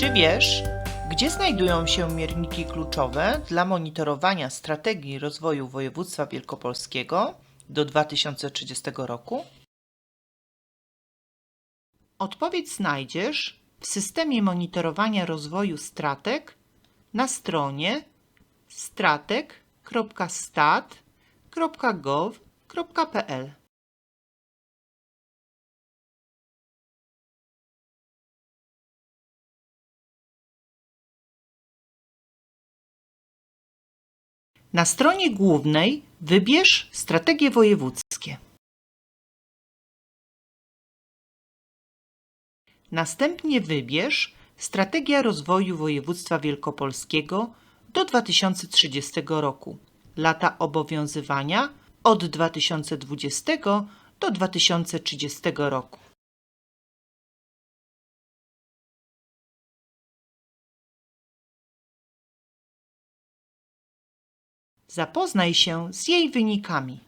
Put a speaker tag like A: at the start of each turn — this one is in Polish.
A: Czy wiesz, gdzie znajdują się mierniki kluczowe dla monitorowania strategii rozwoju województwa wielkopolskiego do 2030 roku? Odpowiedź znajdziesz w systemie monitorowania rozwoju stratek na stronie stratek.stat.gov.pl. Na stronie głównej wybierz strategie wojewódzkie. Następnie wybierz Strategia rozwoju województwa wielkopolskiego do 2030 roku. Lata obowiązywania od 2020 do 2030 roku. Zapoznaj się z jej wynikami.